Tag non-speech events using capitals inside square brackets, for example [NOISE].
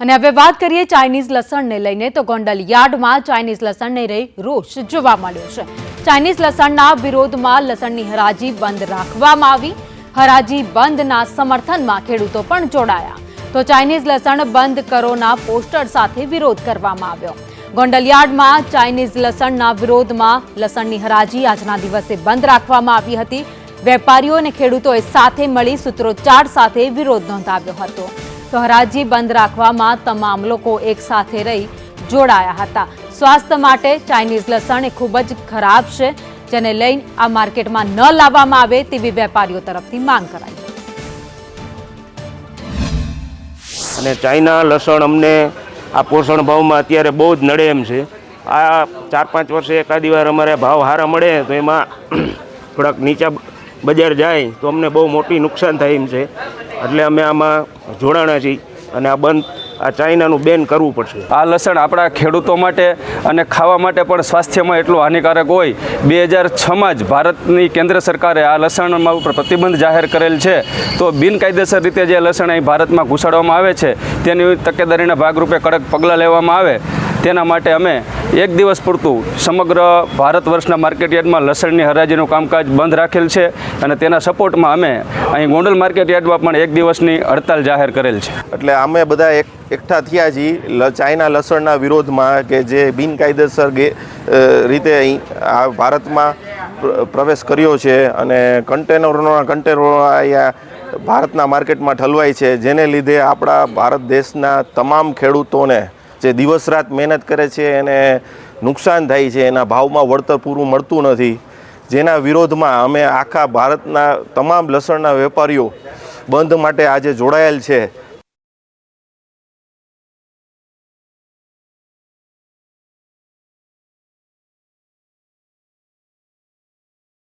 અને હવે વાત કરીએ ચાઇનીઝ લસણને લઈને, તો ગોંડલ યાર્ડમાં ચાઇનીઝ લસણને રહી રોષ જોવા મળ્યો છે. ચાઇનીઝ લસણના વિરોધમાં લસણની હરાજી બંધ રાખવામાં આવી. હરાજી બંધના સમર્થનમાં ખેડૂતો પણ જોડાયા. તો ચાઇનીઝ લસણ બંધ કરોના પોસ્ટર સાથે વિરોધ કરવામાં આવ્યો. ગોંડલ યાર્ડમાં ચાઇનીઝ લસણના વિરોધમાં લસણની હરાજી આજના દિવસે બંધ રાખવામાં આવી હતી. વેપારીઓ અને ખેડૂતોએ સાથે મળી સૂત્રોચ્ચાર સાથે વિરોધ નોંધાવ્યો હતો. તો હરાજી બંધ રાખવામાં તમામ લોકો એકસાથે રહી જોડાયા હતા. સ્વાસ્થ્ય માટે ચાઇનીઝ લસણ એ ખૂબ જ ખરાબ છે, જેને લઈને આ માર્કેટમાં ન લાવવામાં આવે તેવી વેપારીઓ તરફથી માંગ કરાઈ. અને ચાઇના લસણ અમને આ પોષણ ભાવમાં અત્યારે બહુ જ નડે એમ છે. આ ચાર પાંચ વર્ષે એકાદી વાર અમારે ભાવ સારા મળે તો એમાં [CLEARS THROAT] થોડાક નીચા બજાર જાય તો અમને બહુ મોટી નુકસાન થાય એમ છે. એટલે અમે આમાં જોડાણા છીએ અને આ બંધ આ ચાઇનાનું બેન કરવું પડશે. આ લસણ આપણા ખેડૂતો માટે અને ખાવા માટે પણ સ્વાસ્થ્યમાં એટલું હાનિકારક હોય. બે હજાર છમાં જ ભારતની કેન્દ્ર સરકારે આ લસણમાં ઉપર પ્રતિબંધ જાહેર કરેલ છે. તો બિનકાયદેસર રીતે જે લસણ અહીં ભારતમાં ઘૂસાડવામાં આવે છે, તેની તકેદારીના ભાગરૂપે કડક પગલાં લેવામાં આવે. તેના માટે અમે એક દિવસ પૂરતું સમગ્ર ભારત વર્ષના માર્કેટ યાર્ડમાં લસણની હરાજીનું કામકાજ બંધ રાખેલ છે અને તેના સપોર્ટમાં અમે અહીં ગોંડલ માર્કેટ યાર્ડમાં પણ એક દિવસની હડતાલ જાહેર કરેલ છે. એટલે અમે બધા એક એકઠા થયા છીએ ચાઇના લસણના વિરોધમાં કે જે બિનકાયદેસર રીતે અહીં આ ભારતમાં પ્રવેશ કર્યો છે અને કન્ટેનરોના કન્ટેનરો અહીંયા ભારતના માર્કેટમાં ઠલવાય છે. જેને લીધે આપણા ભારત દેશના તમામ ખેડૂતોને જે દિવસ રાત મહેનત કરે છે એને નુકસાન થાય છે, એના ભાવમાં વળતર પૂરું મળતું નથી. જેના વિરોધમાં અમે આખા ભારતના તમામ લસણના વેપારીઓ બંધ માટે આજે જોડાયેલ છે.